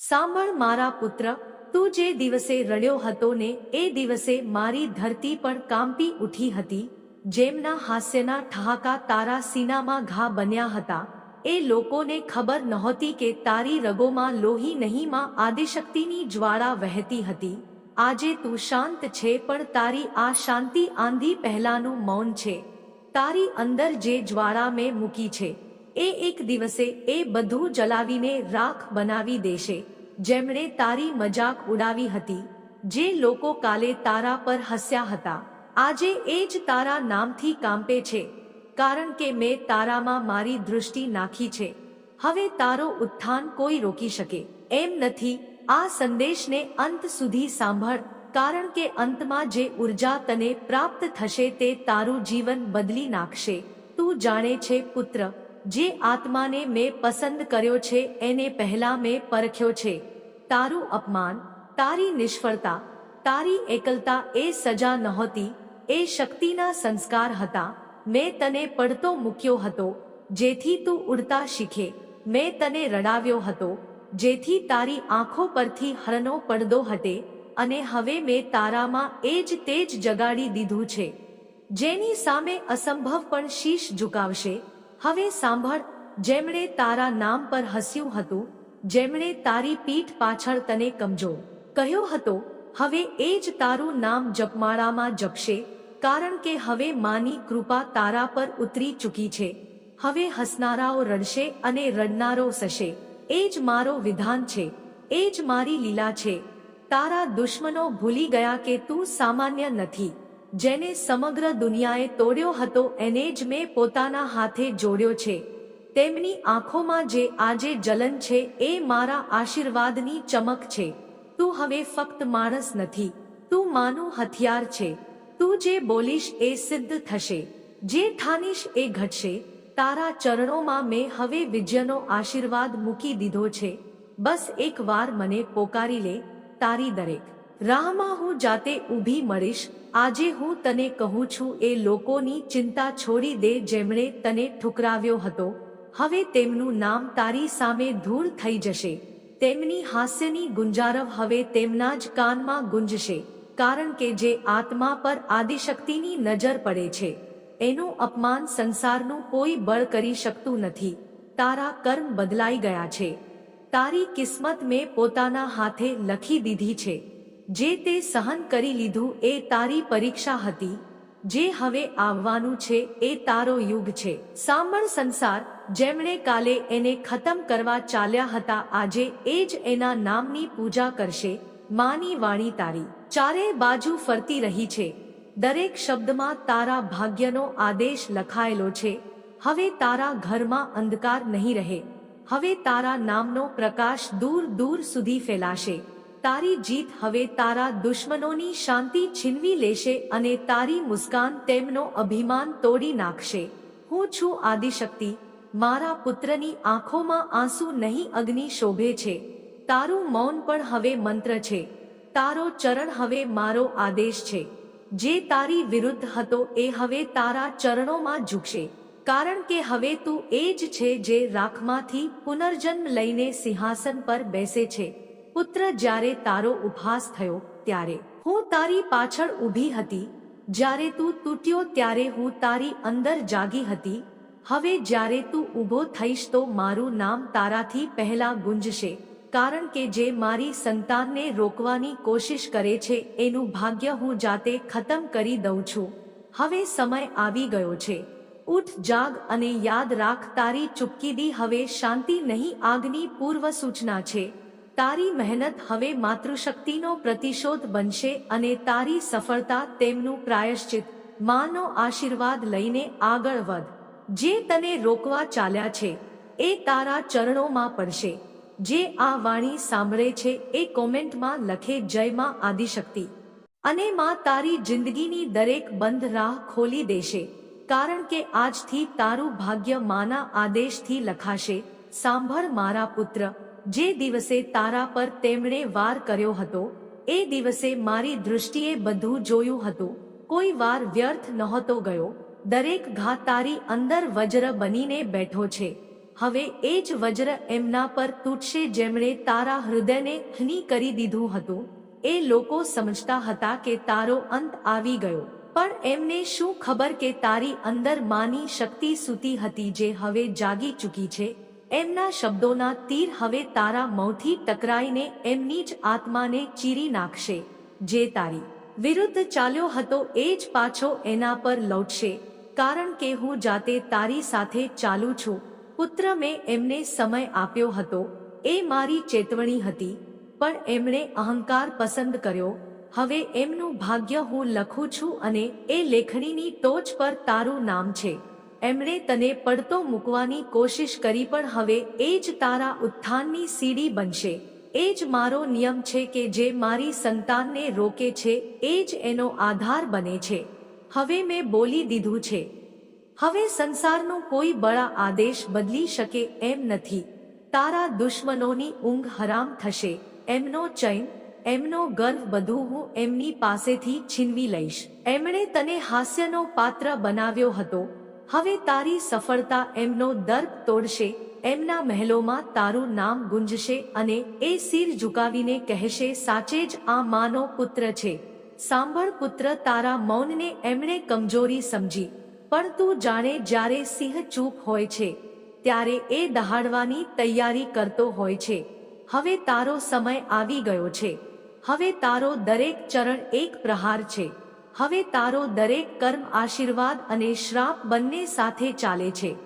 સાંભળ મારા પુત્ર, તું જે દિવસે રડ્યો હતો ને એ દિવસે મારી ધરતી પણ કાંપી ઉઠી હતી, જેમના હાસ્યના ઠહાકા તારા સીનામાં ઘા બન્યા હતા, એ લોકોને ખબર નહોતી કે તારી રગોમાં લોહી નહીંમાં આદિશક્તિની જ્વાળા વહેતી હતી. આજે તું શાંત છે પણ તારી આ શાંતિ આંધી પહેલાનું મૌન છે. તારી અંદર જે જ્વાળા મેં મૂકી છે એ એક દિવસે એ બધું જલાવીને રાખ બનાવી દેશે. જેમણે તારી મજાક ઉડાવી હતી, જે લોકો કાલે તારા પર હસ્યા હતા. આજે એ જ તારા નામથી કાંપે છે, કારણ કે મેં તારામાં મારી દૃષ્ટિ નાખી છે. હવે તારો ઉત્થાન કોઈ રોકી શકે, એમ નથી. આ સંદેશને અંત સુધી સાંભળ, કારણ કે અંતમાં જે ઊર્જા તને પ્રાપ્ત થશે તે તારું જીવન બદલી નાખશે. તું જાણે છે, પુત્ર જે આત્માને મેં પસંદ કર્યો છે, એને પહેલા મેં પરખ્યો છે. તારું અપમાન, તારી નિષ્ફળતા, તારી એકલતા એ સજા નહોતી, એ શક્તિના સંસ્કાર હતા. મેં તને પડતો મૂક્યો હતો, જેથી તું ઉડતા શીખે. મેં તને રડાવ્યો હતો, જેથી તારી આંખો પરથી હરનો પડદો હટે અને હવે મેં તારામાં એ જ તેજ જગાડી દીધું છે. જેની સામે અસંભવ પણ શીશ ઝુકાવશે હવે સાંભળ, જેમણે તારા નામ પર હસ્યું હતું, જેમણે તારી પીઠ પાછળ તને કમજો. કહ્યો હતો, હવે એ જ તારું નામ જપમાળામાં જપશે, કારણ કે હવે માની કૃપા તારા પર ઉતરી ચૂકી છે. હવે હસનારાઓ રડશે અને રડનારો સશે. એ જ મારો વિધાન છે, એ જ મારી લીલા છે. તારા દુશ્મનો ભૂલી ગયા કે તું સામાન્ય નથી. જેને સમગ્ર દુનિયાએ તોડ્યો હતો એને જ મેં પોતાના હાથે જોડ્યો છે. તેમની આંખોમાં જે આજે જલન છે એ મારા આશીર્વાદની ચમક છે. તું હવે ફક્ત માણસ નથી. તું માનું હથિયાર છે. તું જે બોલીશ એ સિદ્ધ થશે. જે ઠાનીશ એ ઘટશે. તારા ચરણોમાં મેં હવે વિજયનો આશીર્વાદ મૂકી દીધો છે. બસ એક વાર મને પોકારી લે, તારી દરેક. રાહમાં હું જાતે ઊભી મળીશ, આજે હું તને કહું છું, એ લોકોની ચિંતા છોડી દે જેમણે તને ઠુકરાવ્યો હતો. હવે તેમનું નામ તારી સામે ધૂળ થઈ જશે. તેમની હાસ્યની ગુંજારવ હવે તેમના જ કાનમાં ગુંજશે, કારણ કે જે આત્મા પર આદિશક્તિની નજર પડે છે, એનું અપમાન સંસારનું કોઈ બળ કરી શકતું નથી. તારા કર્મ બદલાઈ ગયા છે. તારી કિસ્મત મેં પોતાના હાથે લખી દીધી છે. જે તે સહન કરી લીધું એ તારી પરીક્ષા હતી, જે હવે આવવાનું છે એ તારો યુગ છે. સાંભળ સંસાર, જેમણે કાલે એને ખતમ કરવા ચાલ્યા હતા, આજે એ જ એના નામની પૂજા કરશે, માની વાણી તારી. ચારે બાજુ ફરતી રહી છે. દરેક શબ્દમાં તારા ભાગ્યનો આદેશ લખાયેલો છે. હવે તારા ઘરમાં અંધકાર નહીં રહે. હવે તારા નામનો પ્રકાશ દૂર દૂર સુધી ફેલાશે. તારી જીત હવે તારા દુશ્મનોની શાંતિ છીનવી લેશે અને તારી મુસ્કાન તેમનો અભિમાન તોડી નાખશે. હું છું આદિશક્તિ. મારા પુત્રની આંખોમાં આંસુ નહીં અગ્નિ શોભે છે. તારું મૌન પણ હવે મંત્ર છે. તારો ચરણ હવે મારો આદેશ છે. જે તારી વિરુદ્ધ હતો એ હવે તારા ચરણોમાં ઝૂકશે. કારણ કે હવે તું એ જ છે જે રાખમાંથી પુનર્જન્મ લઈને સિંહાસન પર બેસે છે. પુત્ર જ્યારે તારો ઉભાસ થયો ત્યારે હું તારી પાછળ ઊભી હતી. જ્યારે તું તૂટ્યો ત્યારે હું તારી અંદર જાગી હતી. હવે જ્યારે તું ઊભો થઈશ તો મારું નામ તારાથી પહેલા ગુંજશે. કારણ કે જે મારી સંતાનને રોકવાની કોશિશ કરે છે એનું ભાગ્ય હું જાતે ખતમ કરી દઉં છું. હવે સમય આવી ગયો છે. ઉઠ, જાગ અને યાદ રાખ તારી ચૂપકીદી હવે શાંતિ નહીં આગની પૂર્વ સૂચના છે. તારી મહેનત હવે માતૃશક્તિનો પ્રતિશોધ બનશે અને તારી સફળતા તેમનું પ્રાયશ્ચિત, માનો આશીર્વાદ લઈને આગળ વધ. જે તને રોકવા ચાલ્યા છે, એ તારા ચરણોમાં પડશે. જે આ વાણી સાંભળે છે, એ કોમેન્ટમાં લખે જય માં આદિશક્તિ. અને માં તારી જિંદગીની દરેક બંધ રાહ ખોલી દેશે. કારણ કે આજથી તારું ભાગ્ય માના આદેશથી લખાશે, સાંભળ મારા પુત્ર જે દિવસે તારા પર તેમણે વાર કર્યો હતો, એ દિવસે મારી દૃષ્ટિએ બધું જોયું હતું. કોઈ વાર વ્યર્થ નહોતો ગયો. દરેક ઘા તારી અંદર વજ્ર બનીને બેઠો છે. હવે એ જ વજ્ર એમના પર તૂટશે જેમણે તારા હૃદયને હની કરી દીધું હતું. એ લોકો સમજતા હતા કે તારો અંત આવી ગયો. પણ એમને શું ખબર કે તારી અંદર માની શક્તિ સૂતી હતી જે હવે જાગી ચૂકી છે? એમના શબ્દોના તીર હવે તારા મોંથી ટકરાઈને એમની જ આત્માને ચીરી નાખશે, જે તારી વિરુદ્ધ ચાલ્યો હતો એ જ પાછો એના પર લૌટશે, કારણ કે હું જાતે તારી સાથે ચાલુ છું, પુત્ર મેં એમને સમય આપ્યો હતો, એ મારી ચેતવણી હતી, પણ એમણે અહંકાર પસંદ કર્યો, હવે એમનું ભાગ્ય હું લખું છું અને એ લેખણીની ટોચ પર તારું નામ છે. એમણે તને પડતો મૂકવાની કોશિશ કરી પણ હવે એ જ તારા ઉત્થાનની સીડી બનશે. એ જ મારો નિયમ છે કે જે મારી સંતાનને રોકે છે, એ જ એનો આધાર બને છે. હવે મેં બોલી દીધું છે. હવે સંસારનો કોઈ બળા આદેશ બદલી શકે એમ નથી. તારા દુશ્મનોની ઊંઘ હરામ થશે. એમનો ચૈન, એમનો ગર્વ બધું હું એમની પાસેથી છીનવી લઈશ. એમણે તને હાસ્યનો પાત્ર બનાવ્યો હતો. હવે તારી સફળતા એમનો દર્પ તોડશે, એમના મહેલોમાં તારું નામ ગુંજશે અને એ સિર ઝુકાવીને કહેશે, સાચે જ આ માનો પુત્ર છે. સાંભળ પુત્ર, તારા મૌનને એમણે કમજોરી સમજી. પણ તું જાણે જ્યારે સિંહ ચૂપ હોય છે, ત્યારે એ દહાડવાની તૈયારી કરતો હોય છે. હવે તારો સમય આવી ગયો છે. હવે તારો દરેક ચરણ એક પ્રહાર છે. હવે તારો દરેક કર્મ આશીર્વાદ અને શ્રાપ બંને સાથે ચાલે છે.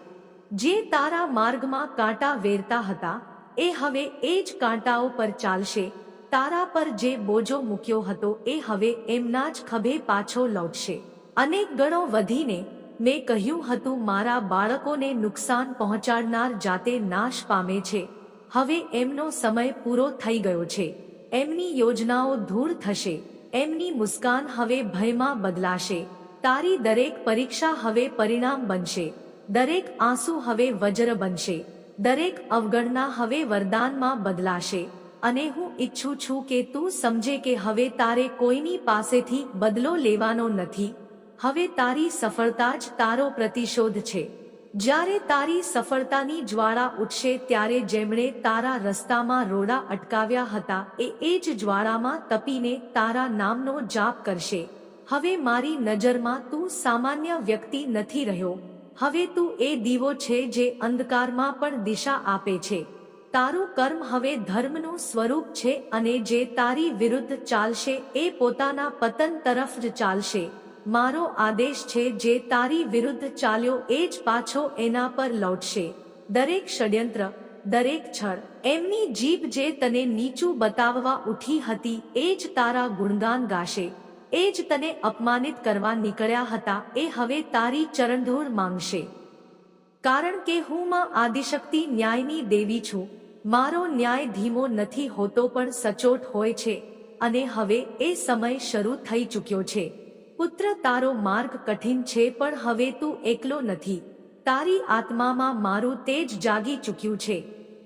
જે તારા માર્ગમાં કાંટા વેરતા હતા, એ હવે એ જ કાંટાઓ પર ચાલશે. તારા પર જે બોજો મૂક્યો હતો, એ હવે એમના જ ખભે પાછો લૌટશે. અનેક ગણો વધીને મેં કહ્યું હતું, મારા બાળકોને નુકસાન પહોંચાડનાર જાતે નાશ પામે છે. હવે એમનો સમય પૂરો થઈ ગયો છે. એમની યોજનાઓ ધૂળ થશે. એમની મુસ્કાન હવે ભયમાં બદલાશે. તારી દરેક પરીક્ષા હવે પરિણામ બનશે. દરેક આંસુ હવે વજ્ર બનશે. દરેક અવગણના હવે વરદાનમાં બદલાશે. અને હું ઈચ્છું છું કે તું સમજે કે હવે તારે કોઈની પાસેથી બદલો લેવાનો નથી. હવે તારી સફળતા જ તારો પ્રતિશોધ છે. જ્યારે તારી સફળતાની જ્વાળા ઉઠશે ત્યારે જેમણે તારા રસ્તામાં રોડા અટકાવ્યા હતા, એ એ જ જ્વાળામાં તપીને તારા નામનો જાપ કરશે. હવે મારી નજરમાં તું સામાન્ય વ્યક્તિ નથી રહ્યો. હવે તું એ દીવો છે જે અંધકારમાં પણ દિશા આપે છે. તારું કર્મ હવે ધર્મનું સ્વરૂપ છે અને જે તારી વિરુદ્ધ ચાલશે એ પોતાના પતન તરફ જ ચાલશે. મારો આદેશ છે જે તારી વિરુદ્ધ ચાલ્યો એ જ પાછો એના પર લૌટશે. દરેક ષડયંત્ર, દરેક છળ એમની જીભ જે તને નીચું બતાવવા ઉઠી હતી, એ જ તારા ગુણગાન ગાશે. એ જ તને અપમાનિત કરવા નીકળ્યા હતા, એ હવે તારી ચરણધૂળ માંગશે. કારણ કે હું માં આદિશક્તિ ન્યાયની દેવી છું. મારો ન્યાય ધીમો નથી હોતો પણ સચોટ હોય છે. અને હવે એ સમય શરૂ થઈ ચૂક્યો છે. પુત્ર તારો માર્ગ કઠિન છે, પણ હવે તું એકલો નથી. તારી આત્મામાં મારું તેજ જાગી ચૂક્યું છે.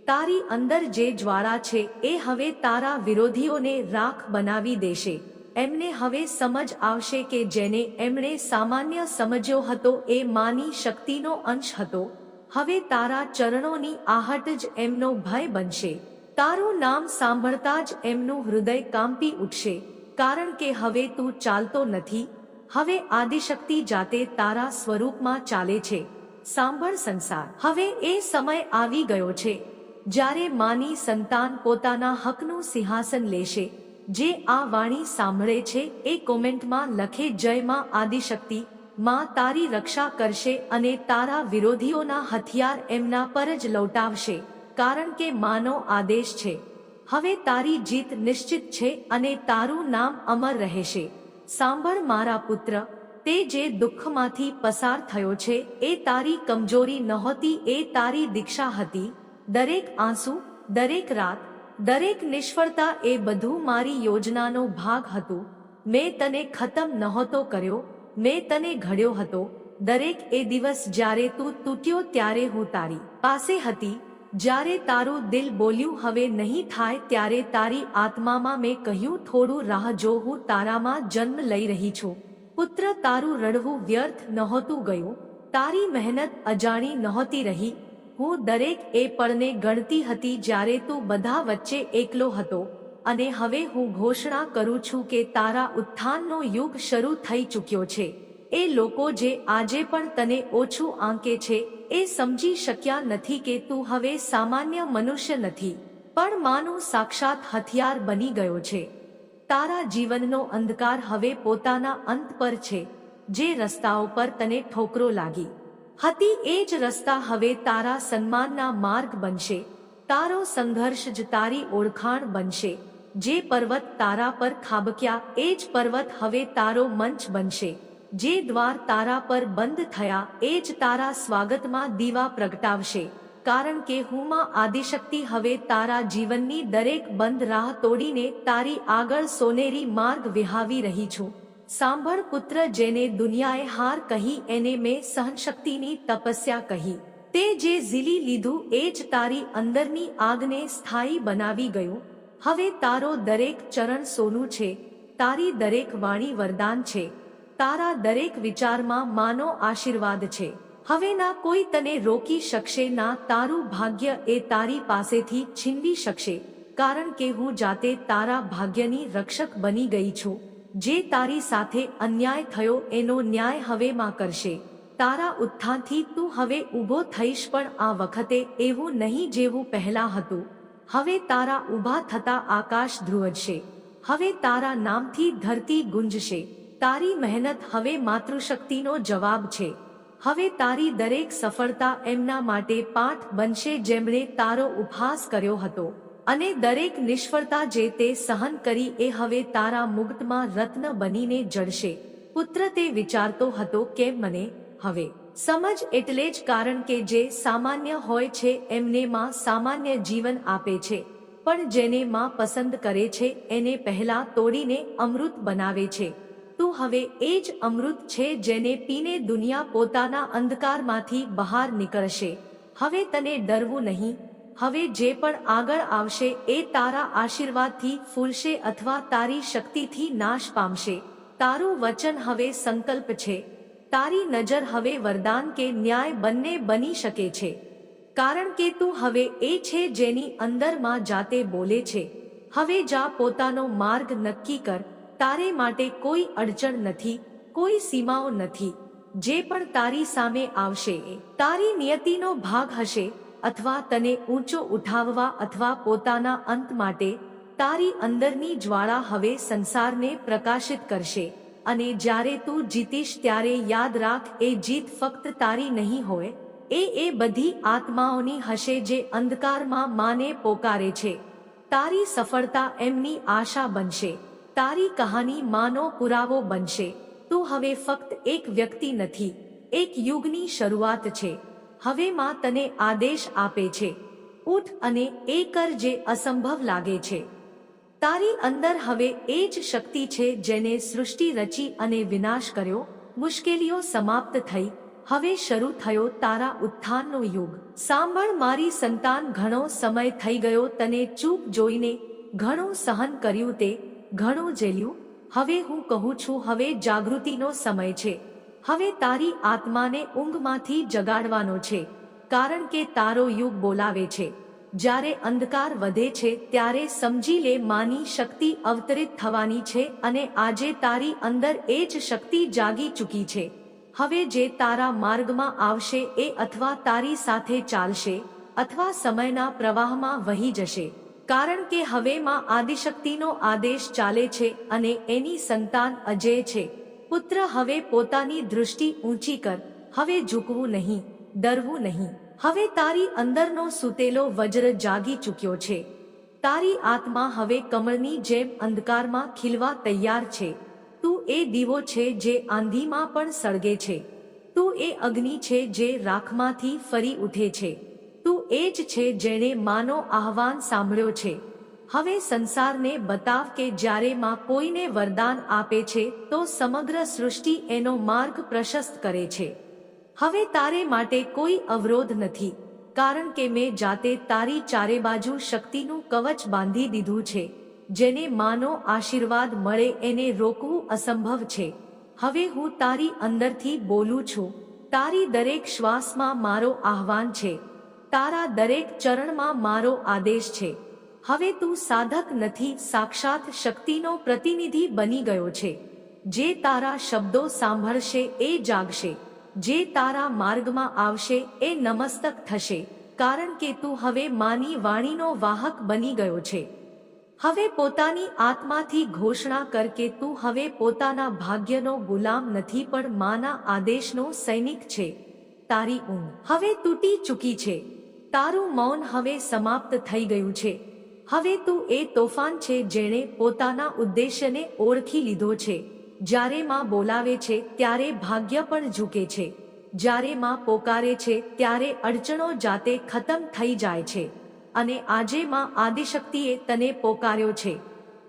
તારી અંદર જે જ્વાળા છે, એ હવે તારા વિરોધીઓને રાખ બનાવી દેશે. એમને હવે સમજ આવશે કે જેને એમણે સામાન્ય સમજ્યો હતો, એ માની શક્તિનો અંશ હતો. હવે તારા ચરણોની આહટ જ એમનો ભય બનશે. તારું નામ સાંભળતા જ એમનું હૃદય કાંપી ઉઠશે. કારણ કે હવે તું ચાલતો નથી હવે આદિશક્તિ જાતે તારા સ્વરૂપમાં ચાલે છે. સાંભળ સંસાર. હવે એ સમય આવી ગયો છે. જ્યારે માની સંતાન પોતાના હકનું સિંહાસન લેશે. જે આ વાણી સાંભળે છે એ કોમેન્ટમાં લખે, જય માં આદિશક્તિ. માં તારી રક્ષા કરશે અને તારા વિરોધીઓના હથિયાર એમના પર જ લૌટાવશે. કારણ કે માનો આદેશ છે. હવે તારી જીત નિશ્ચિત છે અને તારું નામ અમર રહેશે. સાંભળ મારા પુત્ર, તે જે દુઃખમાંથી પસાર થયો છે, એ તારી કમજોરી નહોતી, એ તારી દીક્ષા હતી. દરેક આંસુ, દરેક રાત, દરેક નિષ્ફળતા એ બધું મારી યોજનાનો ભાગ હતું. મેં તને ખતમ નહોતો કર્યો, મેં તને ઘડ્યો હતો. દરેક એ દિવસ જ્યારે તું તૂટ્યો ત્યારે હું તારી પાસે હતી. જ્યારે તારું દિલ બોલ્યું, હવે નહીં થાય, ત્યારે તારી આત્મામાં મેં કહ્યું, થોડું રાહ જો હું તારામાં જન્મ લઈ રહી છું. પુત્ર, તારું રડવું વ્યર્થ નહોતું ગયું. તારી મહેનત અજાણી નહોતી રહી. હું દરેક એ પળને ગણતી હતી જ્યારે તું બધા વચ્ચે એકલો હતો. અને હવે હું ઘોષણા કરું છું કે તારા ઉત્થાનનો યુગ શરૂ થઈ ચૂક્યો છે. એ લોકો જે આજે પણ તને ઓછું આંકે છે એ સમજી શક્યા નથી કે તું હવે સામાન્ય મનુષ્ય નથી, પણ માનું સાક્ષાત હથિયાર બની ગયો છે. તારા જીવનનો અંધકાર હવે પોતાના અંત પર છે, જે રસ્તાઓ પર તને ઠોકરો લાગી. હતી એ જ રસ્તા હવે તારા સન્માનના માર્ગ બનશે. તારો સંઘર્ષ જ તારી ઓળખાણ બનશે. જે પર્વત તારા પર ખાબક્યા, એ જ પર્વત હવે તારો મંચ બનશે. જે દ્વાર તારા પર બંધ થયા, એ જ તારા સ્વાગતમાં દીવા પ્રગટાવશે. કારણ કે હું આદિશક્તિ હવે તારા જીવનની દરેક બંધ રાહ તોડીને તારી આગળ સોનેરી માર્ગ વિહાવી રહી છું. સાંભળ પુત્ર જેને દુનિયાએ હાર કહી, એને મેં સહનશક્તિની તપસ્યા કહી. તે જે ઝીલી લીધું, એ જ તારી અંદરની આગને સ્થાયી બનાવી ગયું. હવે તારો દરેક ચરણ સોનું છે, તારી દરેક વાણી વરદાન છે. તારા દરેક વિચારમાં માનો આશીર્વાદ છે. હવે ના કોઈ તને રોકી શકશે ના તારું ભાગ્ય એ તારી પાસેથી છીનવી શકશે. કારણ કે હું જાતે તારા ભાગ્યની રક્ષક બની ગઈ છું. જે તારી સાથે અન્યાય થયો એનો ન્યાય હવે માં કરશે. તારા ઉત્થાનથી તું હવે ઊભો થઈશ પણ આ વખતે એવું નહીં જેવું પહેલા હતું. હવે તારા ઊભા થતા આકાશ ધ્રુવજશે. હવે તારા નામથી ધરતી ગુંજશે. તારી મહેનત હવે માતૃશક્તિનો જવાબ છે. હવે તારી દરેક સફળતા એમના માટે પાઠ બનશે જેમણે તારો ઉપહાસ કર્યો હતો. અને દરેક નિષ્ફળતા જે તે સહન કરી એ હવે તારા મુગ્ધમાં રત્ન બનીને જડશે. પુત્ર તે વિચારતો હતો કે મને હવે સમજ એટલે જ કારણ કે જે સામાન્ય હોય છે એમને માં સામાન્ય જીવન આપે છે. પણ જેને માં પસંદ કરે છે એને પહેલા તોડીને અમૃત બનાવે છે. તું હવે એ જ અમૃત છે જેને પીને દુનિયા પોતાના અંધકારમાંથી બહાર નીકળશે. હવે તને ડરવું નહીં. હવે જે પણ આગળ આવશે એ તારા આશીર્વાદથી ફૂલશે અથવા તારી શક્તિથી નાશ પામશે. તારું વચન હવે સંકલ્પ છે. તારી નજર હવે વરદાન કે ન્યાય બંને બની શકે છે. કારણ કે તું હવે એ છે જેની અંદરમાં જાતે બોલે છે. હવે જા પોતાનો માર્ગ નક્કી કર. તારે માટે કોઈ અડચણ નથી, કોઈ સીમાઓ નથી. જે પણ તારી સામે આવશે એ તારી નિયતિનો ભાગ હશે અથવા તને ઊંચો ઉઠાવવા અથવા પોતાના અંત માટે તારી અંદરની જ્વાળા હવે સંસારને પ્રકાશિત કરશે. અને જ્યારે તું જીતીશ ત્યારે યાદ રાખ, એ જીત ફક્ત તારી નહીં હોય, એ એ બધી આત્માઓની હશે જે અંધકારમાં માને પોકારે છે. તારી સફળતા એમની આશા બનશે. તારી કહાની માનો પુરાવો બનશે. તું હવે ફક્ત એક વ્યક્તિ નથી, એક યુગની શરૂઆત છે. હવે માં તને આદેશ આપે છે. ઉઠ અને એ કર જે અસંભવ લાગે છે. તારી અંદર હવે એ જ શક્તિ છે જેને સૃષ્ટિ રચી અને વિનાશ કર્યો, મુશ્કેલીઓ સમાપ્ત થઈ. હવે શરૂ થયો તારા ઉત્થાનનો યુગ. સાંભળ મારી સંતાન ઘણો સમય થઈ ગયો તને ચૂપ જોઈને ઘણું સહન કર્યું તે ઘણું જેલ્યું, હવે હું કહું છું, હવે જાગૃતિનો સમય છે. હવે તારી આત્માને ઊંઘમાંથી જગાડવાનો છે, કારણ કે તારો યુગ બોલાવે છે. જ્યારે અંધકાર વધે છે, ત્યારે સમજી લે, માની શક્તિ અવતરિત થવાની છે અને આજે તારી અંદર એ જ શક્તિ જાગી ચૂકી છે. હવે જે તારા માર્ગમાં આવશે, એ અથવા તારી સાથે ચાલશે, અથવા સમયના પ્રવાહમાં વહી જશે. કારણ કે હવે માં આદિશક્તિનો આદેશ ચાલે છે અને એની સંતાન અજય છે. પુત્ર હવે પોતાની દૃષ્ટિ ઊંચી કર. હવે ઝૂકવું નહીં, ડરવું નહીં. હવે તારી અંદરનો સૂતેલો વજ્ર જાગી ચૂક્યો છે. તારી આત્મા હવે કમળની જેમ અંધકારમાં ખીલવા તૈયાર છે. તું એ દીવો છે જે આંધીમાં પણ સળગે છે. તું એ અગ્નિ છે જે રાખમાંથી ફરી ઉઠે છે. તું એ જ છે જેણે માનો આહવાન સાંભળ્યો છે. હવે સંસારને બતાવ કે જ્યારે માં કોઈને વરદાન આપે છે, તો સમગ્ર સૃષ્ટિ એનો માર્ગ પ્રશસ્ત કરે છે. હવે તારે માટે કોઈ અવરોધ નથી, કારણ કે મેં જાતે તારી ચારે બાજુ શક્તિનું કવચ બાંધી દીધું છે. જેને માનો આશીર્વાદ મળે એને રોકવું અસંભવ છે. હવે હું તારી અંદરથી બોલું છું, તારી દરેક શ્વાસમાં મારો આહવાન છે. તારા દરેક ચરણમાં મારો આદેશ છે. હવે તું સાધક નથી, સાક્ષાત શક્તિનો પ્રતિનિધિ બની ગયો છે. જે તારા શબ્દો સાંભળશે એ જાગશે. જે તારા માર્ગમાં આવશે એ નમસ્તક થશે. કારણ કે તું હવે માની વાણીનો વાહક બની ગયો છે. હવે પોતાની આત્માથી ઘોષણા કર કે તું હવે પોતાના ભાગ્યનો ગુલામ નથી, પણ માના આદેશનો સૈનિક છે. તારી ઊંઘ હવે તૂટી ચૂકી છે. તારું મૌન હવે સમાપ્ત થઈ ગયું છે. હવે તું એ તોફાન છે જેણે પોતાના ઉદ્દેશ્યને ઓળખી લીધો છે. જ્યારે માં બોલાવે છે ત્યારે ભાગ્ય પણ ઝૂકે છે. જ્યારે માં પોકારે છે ત્યારે અડચણો જાતે ખતમ થઈ જાય છે. અને આજે માં આદિશક્તિએ તને પોકાર્યો છે.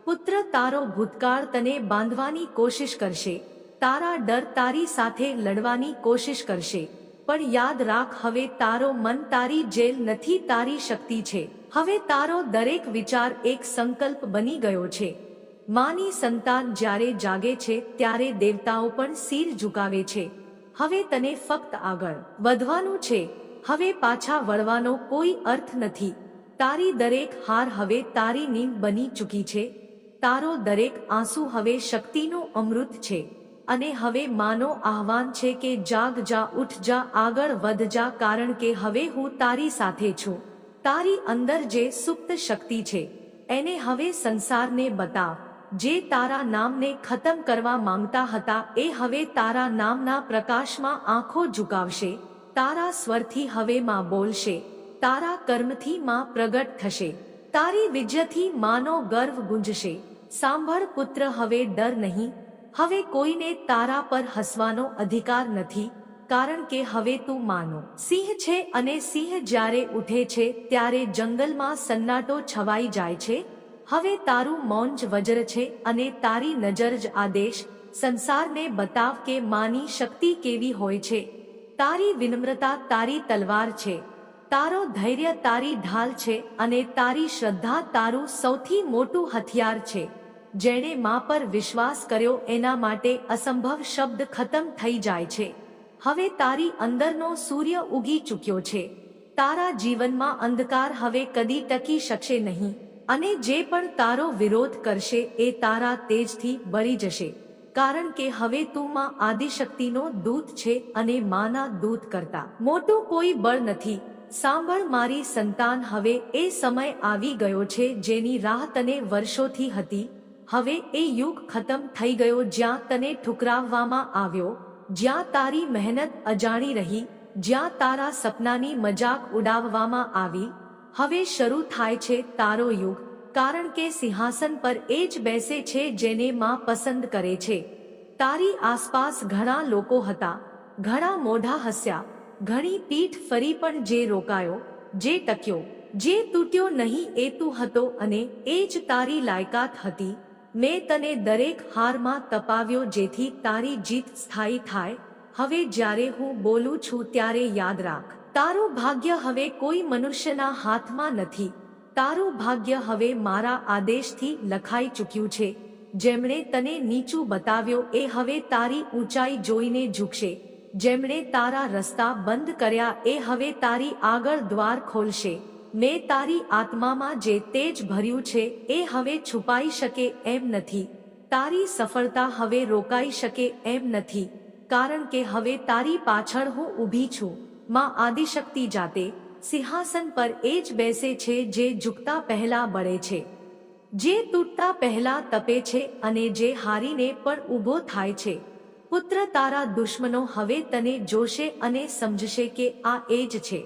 પુત્ર તારો ભૂતકાળ તને બાંધવાની કોશિશ કરશે. તારા ડર તારી સાથે લડવાની કોશિશ કરશે. પણ યાદ રાખ, હવે તારો મન તારી જેલ નથી, તારી શક્તિ છે. હવે તારો દરેક વિચાર એક સંકલ્પ બની ગયો છે. માની સંતાન જ્યારે જાગે છે, ત્યારે દેવતાઓ પણ સીર ઝુકાવે છે. હવે તને ફક્ત આગળ વધવાનું છે. હવે પાછા વળવાનો કોઈ અર્થ નથી. તારી દરેક હાર હવે તારી નીમ બની ચૂકી છે. તારો દરેક આંસુ હવે શક્તિનું અમૃત છે. અને હવે માનો આહવાન છે કે જાગ જા, ઉઠ જા, આગળ વધ જા, કારણ કે હવે હું તારી સાથે છું. તારી અંદર જે સુપ્ત શક્તિ છે, એને હવે સંસારને બતાવ. જે તારા નામને ખતમ કરવા માંગતા હતા, એ હવે તારા નામના પ્રકાશમાં આંખો ઝુકાવશે. તારા સ્વરથી હવે માં બોલશે. તારા કર્મથી માં પ્રગટ થશે. તારી વિજયથી માનો ગર્વ ગુંજશે. સાંભળ પુત્ર, હવે ડર નહીં. હવે કોઈને તારા પર હસવાનો અધિકાર નથી, કારણ કે હવે તું માનો. સિંહ છે અને સિંહ જ્યારે ઉઠે છે ત્યારે જંગલમાં સન્નાટો છવાઈ જાય છે. હવે તારું મૌન જ વજ્ર છે અને તારી નજર જ આદેશ, સંસારને બતાવ કે માની શક્તિ કેવી હોય છે. તારી વિનમ્રતા તારી તલવાર છે. તારો ધૈર્ય તારી ઢાલ છે અને તારી શ્રદ્ધા તારું સૌથી મોટું હથિયાર છે. જેણે મા પર વિશ્વાસ કર્યો એના માટે અસંભવ શબ્દ ખતમ થઈ જાય છે. હવે તારી અંદરનો સૂર્ય ઉગી ચૂક્યો છે. તારા જીવનમાં અંધકાર હવે કદી ટકી શકશે નહીં અને જે પણ તારો વિરોધ કરશે એ તારા તેજથી બળી જશે. કારણ કે હવે તું માં આદિશક્તિનો દૂત છે અને માના દૂત કરતા. મોટું કોઈ બળ નથી. સાંભળ મારી સંતાન હવે એ સમય આવી ગયો છે જેની રાહ તને વર્ષોથી હતી હવે એ યુગ ખતમ થઈ ગયો જ્યાં તને ઠુકરાવવામાં આવ્યો, જ્યાં તારી મહેનત અજાણી રહી, જ્યાં તારા સપનાની મજાક ઉડાવવામાં આવી. હવે શરૂ થાય છે તારો યુગ, કારણ કે સિંહાસન પર એ જ બેસે છે જેને માં પસંદ કરે છે. તારી આસપાસ ઘણા લોકો હતા, ઘણા મોઢા હસ્યા, ઘણી પીઠ ફરી પણ જે રોકાયો, જે ટક્યો, જે તૂટ્યો નહીં એ તું હતો અને એ જ તારી લાયકાત હતી. મેં તને દરેક હારમાં તપાવ્યો જેથી તારી જીત સ્થાયી થાય. હવે જ્યારે હું બોલું છું ત્યારે યાદ રાખ. તારું ભાગ્ય હવે કોઈ મનુષ્યના હાથમાં નથી. તારું ભાગ્ય હવે મારા આદેશથી લખાઈ ચૂક્યું છે. જેમણે તને નીચું બતાવ્યો એ હવે તારી ઊંચાઈ જોઈને ઝૂકશે. જેમણે તારા રસ્તા બંધ કર્યા એ હવે તારી આગળ દ્વાર ખોલશે. મેં તારી આત્મામાં જે તેજ ભર્યું છે, એ હવે છુપાઈ શકે એમ નથી. તારી સફળતા હવે રોકાઈ શકે એમ નથી, કારણ કે હવે તારી પાછળ હું ઊભી છું. માં આદિશક્તિ જાતે, સિંહાસન પર એ જ બેસે છે જે ઝૂકતા પહેલા બળે છે. જે તૂટતા પહેલા તપે છે અને જે હારીને પણ ઊભો થાય છે. પુત્ર તારા દુશ્મનો હવે તને જોશે અને સમજશે કે આ એ જ છે.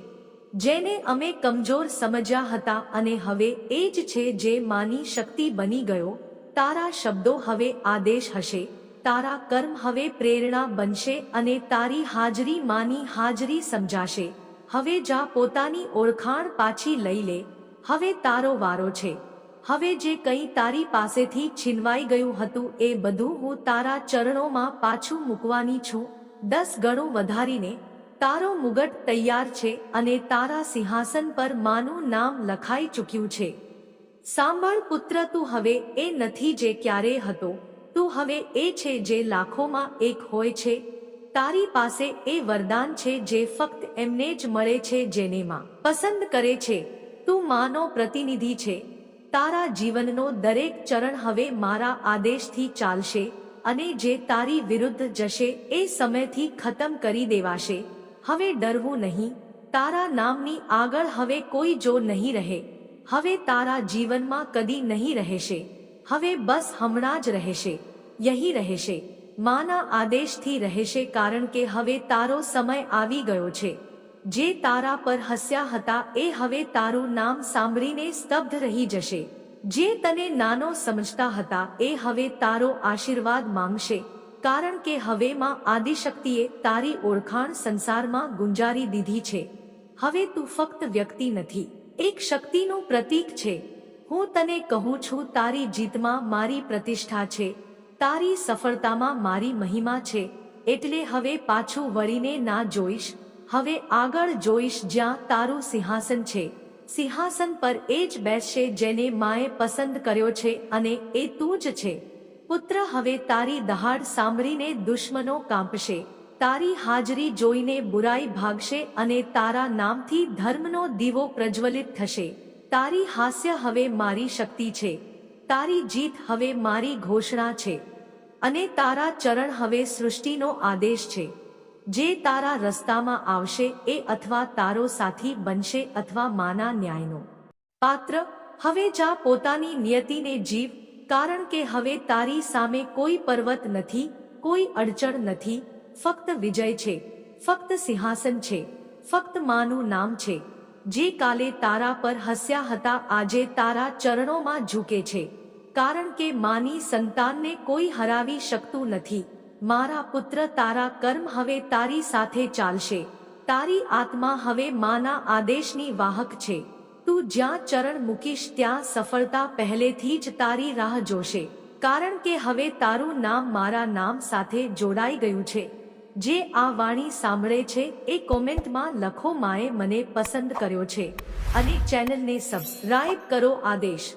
જેને અમે કમજોર સમજ્યા હતા અને હવે એ જ છે જે માની શક્તિ બની ગયો. તારા શબ્દો હવે આદેશ હશે. તારા કર્મ હવે પ્રેરણા બનશે અને તારી હાજરી માની હાજરી સમજાશે. હવે જા પોતાની ઓળખાણ પાછી લઈ લે. હવે તારો વારો છે. હવે જે કંઈ તારી પાસેથી છીનવાઈ ગયું હતું એ બધું હું તારા ચરણોમાં પાછું મૂકવાની છું. દસ ગણું વધારીને તારો મુગટ તૈયાર છે અને તારા સિંહાસન પર માનું નામ લખાઈ ચૂક્યું છે. સાંભળ પુત્ર, તું હવે એ નથી જે ક્યારે હતો, તું હવે એ છે જે લાખોમાં એક હોય છે. તારી પાસે એ વરદાન છે જે ફક્ત એમને જ મળે છે જેને માં પસંદ કરે છે. તું માનો પ્રતિનિધિ છે. તારા જીવનનો દરેક ચરણ હવે મારા આદેશથી ચાલશે અને જે તારી વિરુદ્ધ જશે એ સમયથી ખતમ કરી દેવાશે. હવે ડરવું નહીં. તારા નામની આગળ હવે કોઈ જો નહીં રહે. હવે તારા જીવનમાં કદી નહીં રહેશે. હવે બસ હમણાં જ રહેશે. યહી રહેશે. માના આદેશથી રહેશે કારણ કે હવે તારો સમય આવી ગયો છે. જે તારા પર હસ્યા હતા એ હવે તારું નામ સાંભળીને સ્તબ્ધ રહી જશે. જે તને નાનો સમજતા હતા એ હવે તારો આશીર્વાદ માંગશે. કારણ કે હવે માં આદિશક્તિએ તારી ઓળખાણ સંસારમાં ગુંજારી દીધી છે. હવે તું ફક્ત વ્યક્તિ નથી. એક શક્તિનું પ્રતીક છે. હું તને કહું છું, તારી જીતમાં મારી પ્રતિષ્ઠા છે. તારી સફળતામાં મારી મહિમા છે. એટલે હવે પાછું વળીને ના જોઈશ. હવે આગળ જોઈશ જ્યાં તારું સિંહાસન છે. સિંહાસન પર એ જ બેસશે જેને માએ પસંદ કર્યો છે અને એ તું જ છે. પુત્ર, હવે તારી દહાડ સાંભળીને દુશ્મનો કાંપશે. તારી હાજરી જોઈને બુરાઈ ભાગશે અને તારા નામથી ધર્મનો દીવો પ્રજ્વલિત થશે. તારી હાસ્ય હવે મારી શક્તિ છે. તારી જીત હવે મારી ઘોષણા છે. અને તારા ચરણ હવે સૃષ્ટિનો આદેશ છે. જે તારા રસ્તામાં આવશે એ અથવા તારો સાથી બનશે અથવા માના ન્યાયનો. પાત્ર, હવે જા પોતાની નિયતિને જીવ કારણ કે હવે તારી સામે કોઈ પર્વત નથી, કોઈ અડચણ નથી, ફક્ત વિજય છે, ફક્ત સિંહાસન છે, ફક્ત માનું નામ છે. જે કાલે તારા પર હસ્યા હતા, આજે તારા ચરણોમાં ઝૂકે છે. કારણ કે માની સંતાનને કોઈ હરાવી શકતું નથી. મારા પુત્ર, તારા કર્મ હવે તારી સાથે ચાલશે. તારી આત્મા હવે માના આદેશની વાહક છે. તું જ્યાં ચરણ મૂકીશ ત્યાં સફળતા પહેલેથી જ તારી રાહ જોશે. કારણ કે હવે તારું નામ મારા નામ સાથે જોડાઈ ગયું છે. જે આ વાણી સાંભળે છે એ કોમેન્ટમાં લખો, માએ મને પસંદ કર્યો છે. અને ચેનલને સબસ્ક્રાઇબ કરો આદેશ.